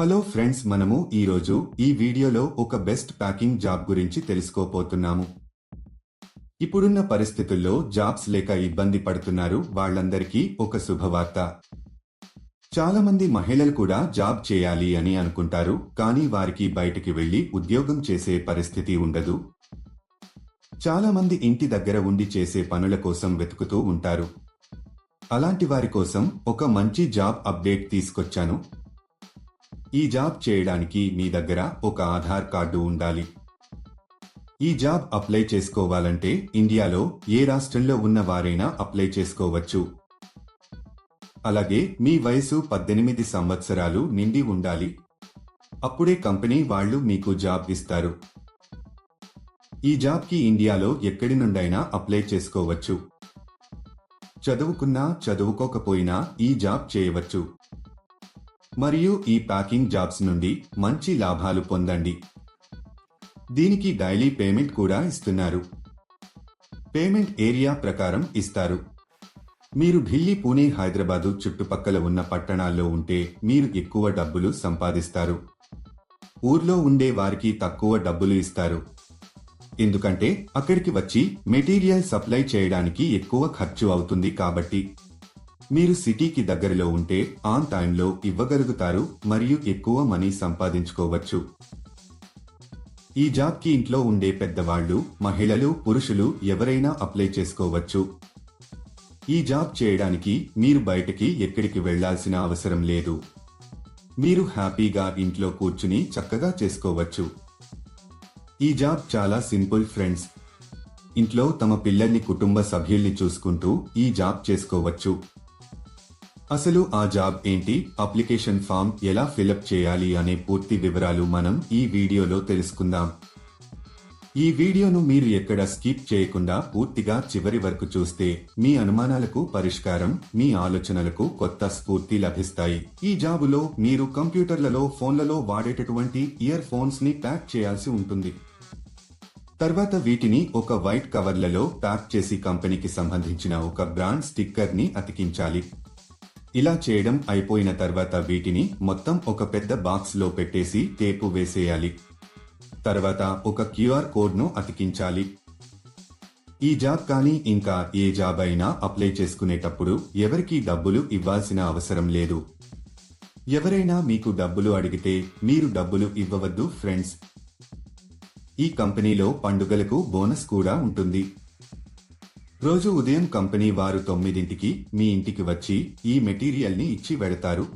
Hello friends మనము ఈరోజు ఈ వీడియోలో ఒక బెస్ట్ ప్యాకింగ్ జాబ్ గురించి తెలుసుకోపోతున్నాము ఇప్పుడున్న పరిస్థితుల్లో జాబ్స్ లేక ఇబ్బంది పడుతున్నారు వాళ్ళందరికీ ఒక శుభవార్త. చాలా మంది మహిళలు కూడా జాబ్ చేయాలి అని అనుకుంటారు కానీ వారికి బయటికి వెళ్ళి ఉద్యోగం చేసే పరిస్థితి ఉండదు. చాలా మంది ఇంటి దగ్గర ఉండి చేసే పనుల కోసం వెతుకుతూ ఉంటారు. అలాంటి వారి కోసం ఒక మంచి జాబ్ అప్డేట్ తీసుకొచ్చాను. ఈ జాబ్ చేయడానికి మీ దగ్గర ఒక ఆధార్ కార్డు ఉండాలి. ఈ జాబ్ అప్లై చేసుకోవాలంటే ఇండియాలో ఏ రాష్ట్రంలో ఉన్న వారైనా అప్లై చేసుకోవచ్చు. అలాగే మీ వయసు పద్దెనిమిది సంవత్సరాలు నిండి ఉండాలి. అప్పుడే కంపెనీ వాళ్ళు మీకు జాబ్ ఇస్తారు. ఈ జాబ్కి ఇండియాలో ఎక్కడి నుండైనా అప్లై చేసుకోవచ్చు. చదువుకున్నా చదువుకోకపోయినా ఈ జాబ్ చేయవచ్చు. మరియు ఈ ప్యాకింగ్ జాబ్స్ నుండి మంచి లాభాలు పొందండి. దీనికి డైలీ పేమెంట్ కూడా ఇస్తున్నారు. పేమెంట్ ఏరియా ప్రకారం ఇస్తారు. మీరు ఢిల్లీ పూణే హైదరాబాదు చుట్టుపక్కల ఉన్న పట్టణాల్లో ఉంటే మీరు ఎక్కువ డబ్బులు సంపాదిస్తారు. ఊర్లో ఉండే వారికి తక్కువ డబ్బులు ఇస్తారు. ఎందుకంటే అక్కడికి వచ్చి మెటీరియల్ సప్లై చేయడానికి ఎక్కువ ఖర్చు అవుతుంది కాబట్టి మీరు సిటీకి దగ్గరలో ఉంటే ఆన్ టైంలో ఇవ్వగలుగుతారు మరియు ఎక్కువ మనీ సంపాదించుకోవచ్చు. ఈ జాబ్కి ఇంట్లో ఉండే పెద్దవాళ్ళు మహిళలు పురుషులు ఎవరైనా అప్లై చేసుకోవచ్చు. ఈ జాబ్ చేయడానికి మీరు బయటకి ఎక్కడికి వెళ్ళాల్సిన అవసరం లేదు. మీరు హ్యాపీగా ఇంట్లో కూర్చుని చక్కగా చేసుకోవచ్చు. ఈ జాబ్ చాలా సింపుల్ ఫ్రెండ్స్. ఇంట్లో తమ పిల్లల్ని కుటుంబ సభ్యుల్ని చూసుకుంటూ ఈ జాబ్ చేసుకోవచ్చు. అసలు ఆ జాబ్ ఏంటి? అప్లికేషన్ ఫామ్ ఎలా ఫిలప్ చేయాలి అనే పూర్తి వివరాలు మనం ఈ వీడియోలో తెలుసుకుందాం. ఈ వీడియోను మీరు ఎక్కడ స్కిప్ చేయకుండా పూర్తిగా చివరి వరకు చూస్తే మీ అనుమానాలకు పరిష్కారం మీ ఆలోచనలకు కొత్త స్ఫూర్తి లభిస్తాయి. ఈ జాబులో మీరు కంప్యూటర్లలో ఫోన్లలో వాడేటటువంటి ఇయర్ ఫోన్స్ని ప్యాక్ చేయాల్సి ఉంటుంది. తర్వాత వీటిని ఒక వైట్ కవర్లలో ప్యాక్ చేసి కంపెనీకి సంబంధించిన ఒక బ్రాండ్ స్టిక్కర్ని అతికించాలి. ఇలా చేయడం అయిపోయిన తర్వాత వీటిని మొత్తం ఒక పెద్ద బాక్స్లో పెట్టేసి టేపు వేసేయాలి. తర్వాత ఒక క్యూఆర్ కోడ్ను అతికించాలి. ఈ జాబ్ కానీ ఇంకా ఏ జాబ్ అయినా అప్లై చేసుకునేటప్పుడు ఎవరికీ డబ్బులు ఇవ్వాల్సిన అవసరం లేదు. ఎవరైనా మీకు డబ్బులు అడిగితే మీరు డబ్బులు ఇవ్వవద్దు ఫ్రెండ్స్. ఈ కంపెనీలో పండుగలకు బోనస్ కూడా ఉంటుంది. రోజు ఉదయం కంపెనీ వారు తొమ్మిదింటికి మీ ఇంటికి వచ్చి ఈ మెటీరియల్ని ఇచ్చి వెడతారు.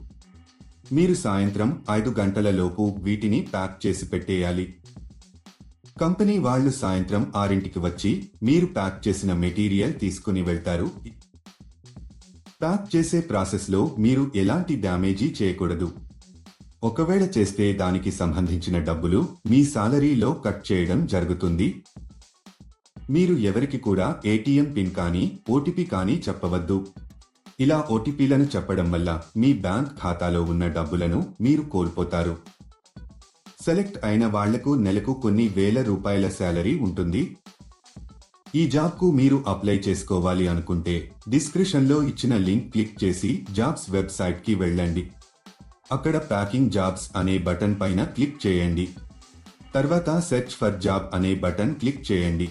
మీరు సాయంత్రం ఐదు గంటల లోపు వీటిని ప్యాక్ చేసి పెట్టేయాలి. కంపెనీ వాళ్ళు సాయంత్రం ఆరింటికి వచ్చి మీరు ప్యాక్ చేసిన మెటీరియల్ తీసుకుని వెళ్తారు. ప్యాక్ చేసే ప్రాసెస్లో మీరు ఎలాంటి డ్యామేజీ చేయకూడదు. ఒకవేళ చేస్తే దానికి సంబంధించిన డబ్బులు మీ సాలరీలో కట్ చేయడం జరుగుతుంది. మీరు ఎవరికి కూడా ఏటీఎం పిన్ కానీ ఓటీపీ కానీ చెప్పవద్దు. ఇలా ఓటీపీలను చెప్పడం వల్ల మీ బ్యాంక్ ఖాతాలో ఉన్న డబ్బులను మీరు కోల్పోతారు. సెలెక్ట్ అయిన వాళ్ళకు నెలకు కొన్ని వేల రూపాయల శాలరీ ఉంటుంది. ఈ జాబ్కు మీరు అప్లై చేసుకోవాలి అనుకుంటే డిస్క్రిప్షన్లో ఇచ్చిన లింక్ క్లిక్ చేసి జాబ్స్ వెబ్సైట్కి వెళ్ళండి. అక్కడ ప్యాకింగ్ జాబ్స్ అనే బటన్ పైన క్లిక్ చేయండి. తర్వాత సెర్చ్ ఫర్ జాబ్ అనే బటన్ క్లిక్ చేయండి.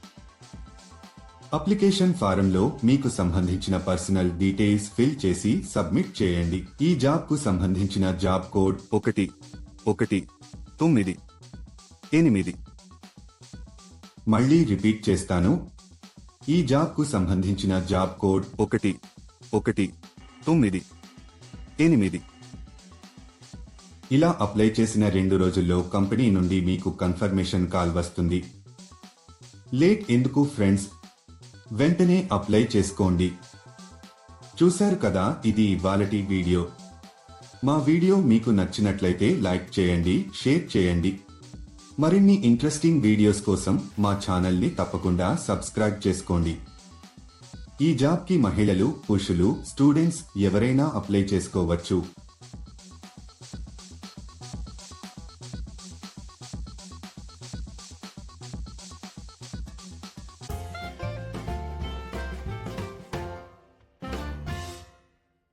అప్లికేషన్ ఫారంలో మీకు సంబంధించిన పర్సనల్ డీటెయిల్స్ ఫిల్ చేసి సబ్మిట్ చేయండి. ఈ జాబ్కు సంబంధించిన జాబ్ కోడ్ ఒకటి ఒకటి తొమ్మిది ఎనిమిది. మళ్ళీ రిపీట్ చేస్తాను. ఈ జాబ్కు సంబంధించిన జాబ్ కోడ్ ఒకటి ఒకటి తొమ్మిది ఎనిమిది. ఇలా అప్లై చేసిన రెండు రోజుల్లో కంపెనీ నుండి మీకు కన్ఫర్మేషన్ కాల్ వస్తుంది. లేట్ ఎందుకు ఫ్రెండ్స్? వెంటనే అప్లై చేసుకోండి. చూశారు కదా ఇది ఇవాళటి వీడియో. మా వీడియో మీకు నచ్చినట్లయితే లైక్ చేయండి షేర్ చేయండి. మరిన్ని ఇంట్రెస్టింగ్ వీడియోస్ కోసం మా ఛానల్ని తప్పకుండా సబ్స్క్రైబ్ చేసుకోండి. ఈ జాబ్కి మహిళలు పురుషులు స్టూడెంట్స్ ఎవరైనా అప్లై చేసుకోవచ్చు.